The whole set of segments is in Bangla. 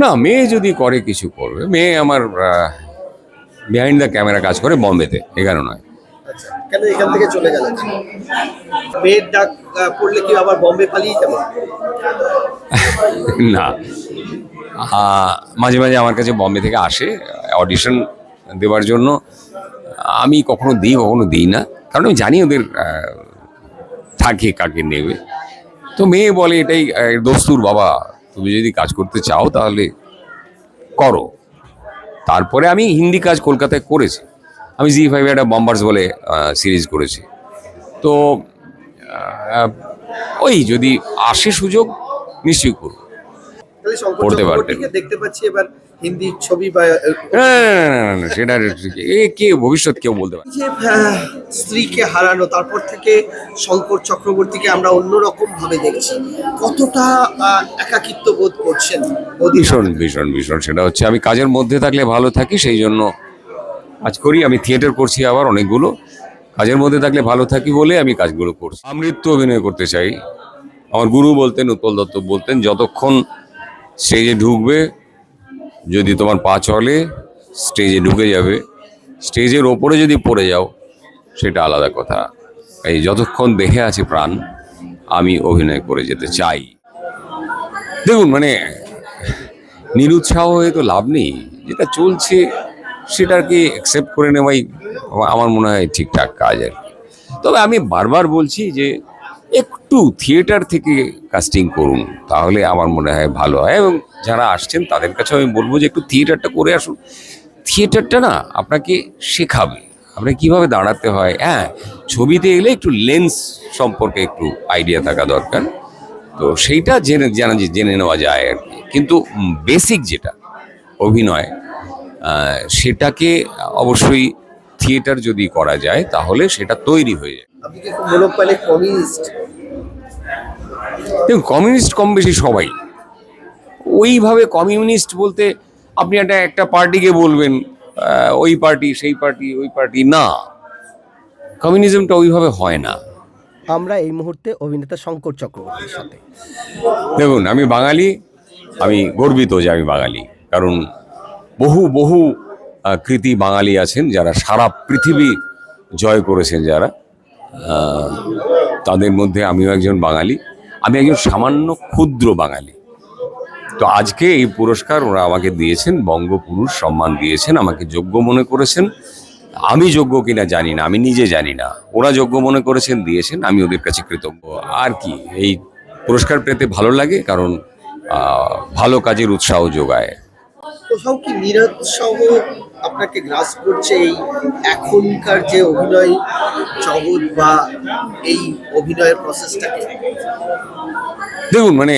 না মেয়ে যদি করে কিছু করবে। মেয়ে আমার বিহাইন্ড দ্য ক্যামেরা কাজ করে বম্বেতে এখানে নয়। আচ্ছা কেন এখান থেকে চলে গেলেন? মেয়ের ডাক পড়লে কি আবার বম্বে পালিয়ে যাবে না। মাঝে মাঝে আমার কাছে বম্বে থেকে আসে অডিশন দেওয়ার জন্য। আমি কখনো দিই কখনো দিই না। কারণ আমি জানি ওদের থাকে কাকে নেবে। তো মেয়ে বলে এটাই দস্তুর বাবা। তুমি যদি কাজ করতে চাও তাহলে করো। তারপরে আমি হিন্দি কাজ কলকাতায় করেছি। আমি জি ফাইভে একটা বম্বার্স বলে সিরিজ করেছি। তো ওই যদি আসে সুযোগ নিশ্চয়ই করব। করতে পারবে দেখতে পাচ্ছি এবার হিন্দি ছবি বা না, না, না, না, না, না, সেটা এ কে ভবিষ্যৎ কেউ বলতে পারে। যে স্ত্রীকে হারানো তারপর থেকে শঙ্কর চক্রবর্তীকে আমরা অন্যরকম ভাবে দেখছি কতটা একাকিত্ব বোধ করছেন? ভীষণ ভীষণ ভীষণ সেটা হচ্ছে আমি কাজের মধ্যে থাকলে ভালো থাকি সেই জন্য কাজ করি আমি থিয়েটার করছি আবার অনেকগুলো কাজের মধ্যে থাকলে ভালো থাকি বলে আমি কাজগুলো করছি আমৃত্যু অভিনয় করতে চাই আমার গুরু বলতেন উৎপল দত্ত বলতেন যতক্ষণ স্টেজে ঢুকবে যদি তোমার পা চলে স্টেজে ঢুকে যাবে। স্টেজের ওপরে যদি পড়ে যাও, সেটা আলাদা কথা। এই যতক্ষণ দেহে আছে প্রাণ, আমি অভিনয় করে যেতে চাই। দেখুন মানে নিরুৎসাহ হয়ে তো লাভ নেই। যেটা চলছে সেটাকে অ্যাকসেপ্ট করে নেওয়াই আমার মনে হয় ঠিকঠাক কাজ আর তবে আমি বারবার বলছি যে একটু থিয়েটার থেকে কাস্টিং করুন, তাহলে আমার মনে হয় ভালো হয়। এবং যারা আসছেন, তাদের কাছে আমি বলব যে একটু থিয়েটারটা করে আসুন। থিয়েটারটা না আপনাকে শেখাবে, আপনাকে কীভাবে দাঁড়াতে হয়। হ্যাঁ ছবিতে এলে একটু লেন্স সম্পর্কে একটু আইডিয়া থাকা দরকার। তো সেইটা জেনে, জানা জেনে নেওয়া যায় আর কি। কিন্তু বেসিক যেটা, অভিনয় সেটাকে অবশ্যই থিয়েটার যদি করা যায়, তাহলে সেটা তৈরি হয়ে যায়। দেখুন কমিউনিস্ট কম বেশি সবাই। ওইভাবে কমিউনিস্ট বলতে আপনি একটা একটা পার্টিকে বলবেন ওই পার্টি সেই পার্টি ওই পার্টি না। কমিউনিজমটা ওইভাবে হয় না। আমরা এই মুহূর্তে অভিনেতা শঙ্কর চক্রবর্তীর সাথে। দেখুন আমি বাঙালি আমি গর্বিত যে আমি বাঙালি। কারণ বহু বহু কৃতি বাঙালি আছেন যারা সারা পৃথিবী জয় করেছেন যারা। তাদের মধ্যে আমিও একজন বাঙালি। আমি একজন সামান্য ক্ষুদ্র বাঙালি। তো আজকে এই পুরস্কার ওরা আমাকে দিয়েছেন, বঙ্গপুরুষ সম্মান দিয়েছেন, আমাকে যোগ্য মনে করেছেন। আমি যোগ্য কিনা জানি না, আমি নিজে জানি না। ওরা যোগ্য মনে করেছেন, দিয়েছেন, আমি ওদের কাছে কৃতজ্ঞ। আর কি, এই পুরস্কার পেতে ভালো লাগে, কারণ ভালো কাজের উৎসাহ যোগায়। কোথাও কি নিরুৎসাহ আপনাকে গ্রাস করছে এই এখনকার যে অভিনয় জগৎ বা এই অভিনয়ের প্রসেসটাকে দেখুন মানে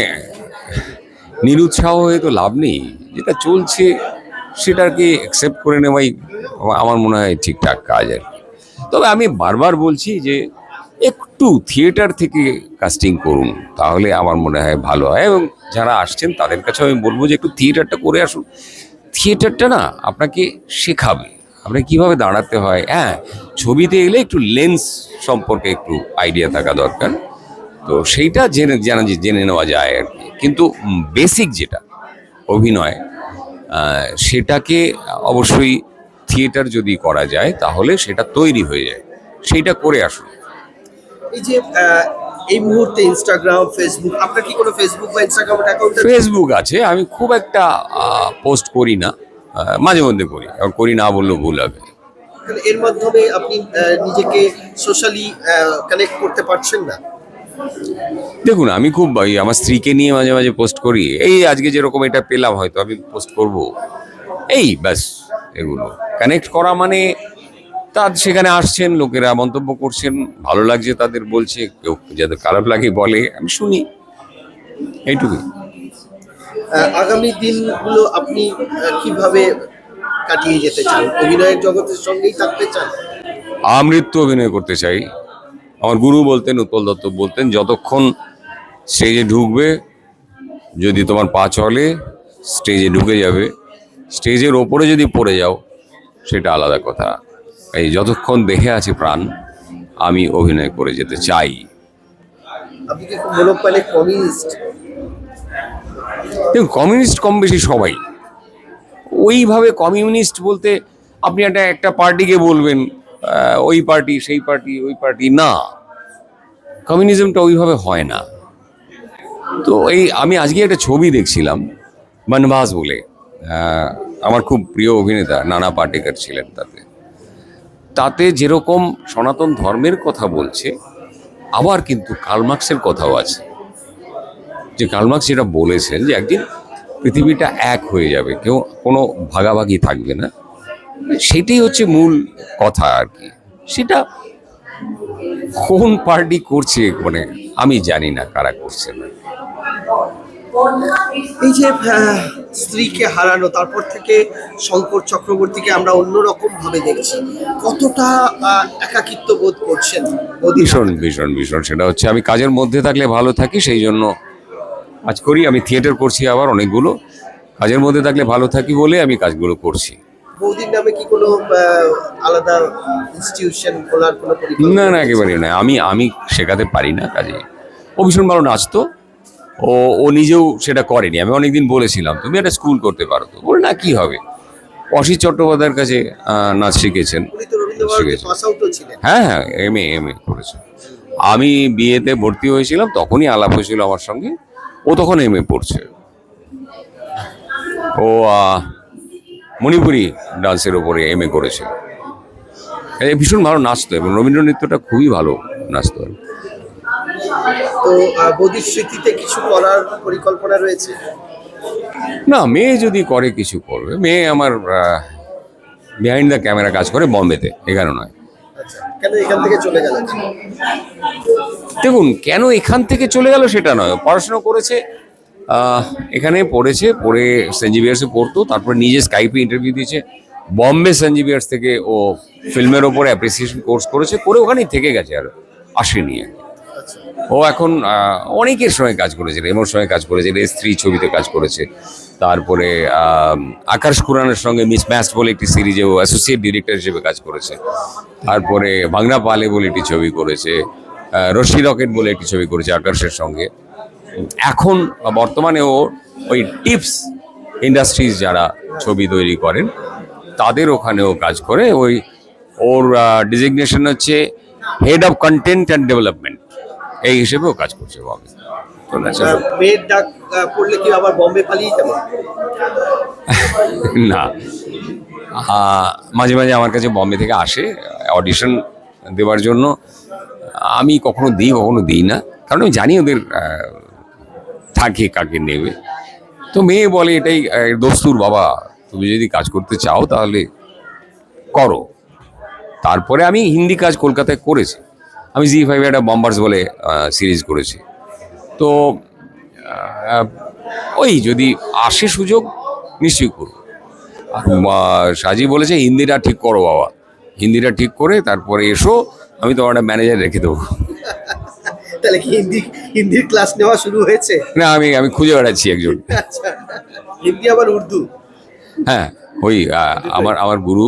নিরুৎসাহ হয়ে তো লাভ নেই। যেটা চলছে সেটাকে অ্যাকসেপ্ট করে নেওয়াই আমার মনে হয় ঠিকঠাক কাজ আর তবে আমি বারবার বলছি যে একটু থিয়েটার থেকে কাস্টিং করুন, তাহলে আমার মনে হয় ভালো হয়। এবং যারা আসছেন তাদের কাছে আমি বলব যে একটু থিয়েটারটা করে আসুন। থিয়েটারটা না আপনাকে শেখাবে। আপনাকে কীভাবে দাঁড়াতে হয় হ্যাঁ ছবিতে এলে একটু লেন্স সম্পর্কে একটু আইডিয়া থাকা দরকার। তো সেইটা জেনে, জানা জেনে নেওয়া যায় আর কি। কিন্তু বেসিক যেটা, অভিনয় সেটাকে অবশ্যই থিয়েটার যদি করা যায়, তাহলে সেটা তৈরি হয়ে যায়। সেইটা করে আসুন। এই যে এই মুহূর্তে ইনস্টাগ্রাম ফেসবুক আপনার কি কোনো ফেসবুক বা ইনস্টাগ্রাম অ্যাকাউন্ট ফেসবুক আছে আমি খুব একটা পোস্ট করি না মাঝে মধ্যে করি আর করি না বললেও ভুল হবে। এর মাধ্যমে আপনি নিজেকে সোশ্যালি কানেক্ট করতে পারছেন না। দেখুন আমি খুব আমার স্ত্রীকে নিয়ে মাঝে মাঝে পোস্ট করি এই আজকে যেরকম এটা পেলাম হয়তো আমি পোস্ট করব। এই ব্যাস এগুলো। কানেক্ট করা মানে তার সেখানে আসছেন লোকেরা মন্তব্য করছেন ভালো লাগছে তাদের বলছে কেউ যাদের খারাপ লাগে বলে আমি শুনি। এইটুকুই। আগামী দিনগুলো আপনি কীভাবে কাটিয়ে যেতে চান? অভিনয়ের জগতের সঙ্গেই থাকতে চান? আমৃত্যু অভিনয় করতে চাই। আমার গুরু বলতেন উৎপল দত্ত বলতেন যতক্ষণ স্টেজে ঢুকবে যদি তোমার পা চলে স্টেজে ঢুকে যাবে। স্টেজের ওপরে যদি পড়ে যাও সেটা আলাদা কথা। এই যতক্ষণ দেহে আছে প্রাণ আমি অভিনয় করে যেতে চাই। কমিউনিস্ট? দেখুন কমিউনিস্ট কম বেশি সবাই। ওইভাবে কমিউনিস্ট বলতে আপনি একটা একটা পার্টিকে বলবেন ওই পার্টি সেই পার্টি ওই পার্টি না। কমিউনিজমটা ওইভাবে হয় না। তো এই আমি আজকে একটা ছবি দেখছিলাম বনবাস বলে। আমার খুব প্রিয় অভিনেতা নানা পাটেকর ছিলেন তাতে। তাতে যেরকম সনাতন ধর্মের কথা বলছে, আবার কিন্তু কালমার্ক্সের কথাও আছে। যে কালমার্ক্স যেটা বলেছেন যে একদিন পৃথিবীটা এক হয়ে যাবে, কেউ কোনো ভাগাভাগি থাকবে না, সেটাই হচ্ছে মূল কথা আর কি। সেটা কোন পার্টি করছে মানে আমি জানি না কারা করছে না। এই যে স্ত্রীকে হারানো তারপর থেকে শঙ্কর চক্রবর্তীকে আমরা অন্যরকম ভাবে দেখছি। কতটা একাকিত্ব বোধ করছেন ভীষণ ভীষণ ভীষণ। সেটা হচ্ছে আমি কাজের মধ্যে থাকলে ভালো থাকি সেই জন্য কাজ করি। আমি থিয়েটার করছি আবার অনেকগুলো। কাজের মধ্যে থাকলে ভালো থাকি বলে আমি কাজগুলো করছি। বৌদির নামে কি কোনো আলাদা ইনস্টিটিউশন খোলার কোনো না না একেবারেই নয়। আমি আমি শেখাতে পারি না কাজে। ও ভীষণ ভালো নাচতো। ও ও নিজেও সেটা করেনি। আমি অনেকদিন বলেছিলাম তুমি একটা স্কুল করতে পারো তো। বলে না কি হবে? অসিত চট্টোপাধ্যায়ের কাছে নাচ শিখেছেন। হ্যাঁ হ্যাঁ এম এ এম এ করেছে আমি বিয়েতে ভর্তি হয়েছিলাম তখনই আলাপ হয়েছিল আমার সঙ্গে। ও তখন এম এ পড়ছে। ও মণিপুরি ডান্সের ওপরে এম এ করেছিল। এ ভীষণ ভালো নাচতো এবং রবীন্দ্র নৃত্যটা খুবই ভালো নাচতো। তো আহ, স্মৃতিতে কিছু করার পরিকল্পনা রয়েছে? না মেয়ে যদি করে কিছু করবে মেয়ে আমার বিহাইন্ড দ্য ক্যামেরা কাজ করে বম্বেতে এখানে নয়। আচ্ছা দেখুন কেন এখান থেকে চলে গেল সেটা নয়। পড়াশোনা করেছে এখানে পড়েছে পড়ে সেন্ট জেভিয়ার্সে পড়তো তারপরে নিজে স্কাইপে ইন্টারভিউ দিয়েছে। বম্বে সেন্ট জেভিয়ার্স থেকে ও ফিল্মের ওপরে অ্যাপ্রিসিয়েশন কোর্স করেছে করে ওখানেই থেকে গেছে আর আসেনি আর কি। ও এখন অনেকের সঙ্গে কাজ করেছে, রেমোর সঙ্গে কাজ করেছে রে স্ত্রী ছবিতে কাজ করেছে। তারপরে আকাশ কুরানের সঙ্গে মিস ম্যাস্ট বলে একটি সিরিজে ও অ্যাসোসিয়েট ডিরেক্টর হিসেবে কাজ করেছে। তারপরে, বাংলা পালে বলে একটি ছবি করেছে রশি রকেট বলে একটি ছবি করেছে আকাশের সঙ্গে। এখন, বর্তমানে ও ওই টিপস ইন্ডাস্ট্রিজ যারা ছবি তৈরি করেন, তাদের ওখানেও কাজ করে। ওই, ওর ডিজিগনেশন হচ্ছে head of content and development এই হিসেবেও কাজ করছে বম্বে তো ন্যাচারাল আহ, মেয়ের ডাক পড়লে কি আবার বম্বে পালিয়ে যাবে? না। মাঝে মাঝে আমার কাছে বম্বে থেকে আসে অডিশন দেওয়ার জন্য। আমি কখনো দিই কখনো দিই না। কারণ আমি জানি ওদের থাকে কাকে নেবে। তো মেয়ে বলে এটাই দস্তুর বাবা তুমি যদি কাজ করতে চাও তাহলে করো। তারপরে আমি হিন্দি কাজ কলকাতায় করেছি। আমি জি ফাইভে একটা বম্বার্স বলে সিরিজ করেছি। তো ওই যদি আসে সুযোগ নিশ্চয়ই করব। আর সাজি বলেছে হিন্দিটা ঠিক করো বাবা। হিন্দিটা ঠিক করে তারপরে এসো আমি তোমার একটা ম্যানেজার রেখে দেবো। তাহলে কি হিন্দি হিন্দির ক্লাস নেওয়া শুরু হয়েছে? না আমি আমি খুঁজে বেড়াচ্ছি একজন। আচ্ছা। হিন্দি আবার উর্দু? হ্যাঁ ওই আমার আমার গুরু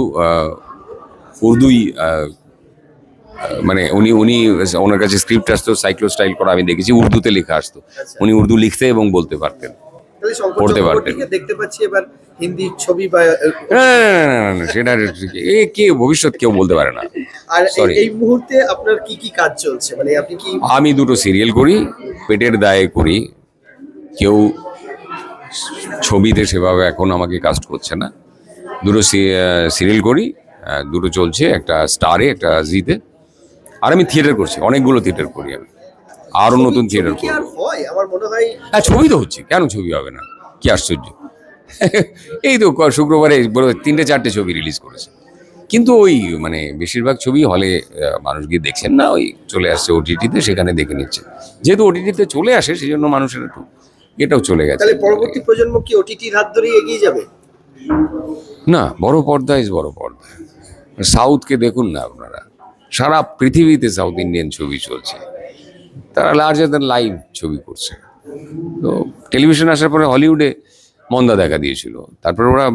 উর্দুই মানে উনি উনি ওনার কাছে স্ক্রিপ্ট আসতো সাইক্লো স্টাইল করা আমি দেখেছি উর্দুতে লেখা আসতো। উনি উর্দু লিখতে এবং বলতে পারতেন। পড়তে পারতেন। দেখতে পাচ্ছি এবার হিন্দি ছবি বা সেটা এ কে ভবিষ্যৎ কেউ বলতে পারে না। আর এই মুহূর্তে আপনার কি কি কাজ চলছে? মানে আপনি কি আমি দুটো সিরিয়াল করি পেটের দায়ে করি। কেউ ছবিতে সেভাবে এখন আমাকে কাস্ট করছে না। দুটো সিরিয়াল করি দুটো চলছে একটা স্টারে একটা জিতে আর আমি থিয়েটার করছি অনেকগুলো থিয়েটার করি আমি। আরও নতুন থিয়েটার কি আর করব হয়? আমার মনে হয় হ্যাঁ ছবি তো হচ্ছে কেন ছবি হবে না? কি আশ্চর্য। এই তো শুক্রবারে তিনটে চারটে ছবি রিলিজ করেছে। কিন্তু ওই মানে বেশিরভাগ ছবি হলে মানুষ গিয়ে দেখছেন না ওই চলে আসছে ওটিটিতে সেখানে দেখে নিচ্ছে। যেহেতু ওটিটিতে চলে আসে সেই জন্য মানুষের একটু এটাও চলে গেছে। তাহলে পরবর্তী প্রজন্ম কি ওটিটির হাত ধরেই এগিয়ে যাবে? না বড় পর্দা ইজ বড় পর্দা। সাউথকে দেখুন না আপনারা। সারা পৃথিবীতে সাউথ ইন্ডিয়ান ছবি চলছে। তারা লার্জার দ্যান লাইভ ছবি করছে। তো টেলিভিশন আসার পরে হলিউডে মন্দা দেখা দিয়েছিল। তারপরে ওরা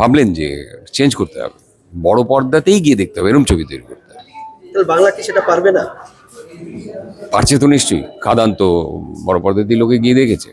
ভাবলেন যে চেঞ্জ করতে হবে। বড় পর্দাতেই গিয়ে দেখতে হবে এরকম ছবি তৈরি করতে হবে। বাংলা কি সেটা পারবে না? পারছে তো নিশ্চয়ই। খাদান তো বড় পর্দাতেই লোকে গিয়ে দেখেছে।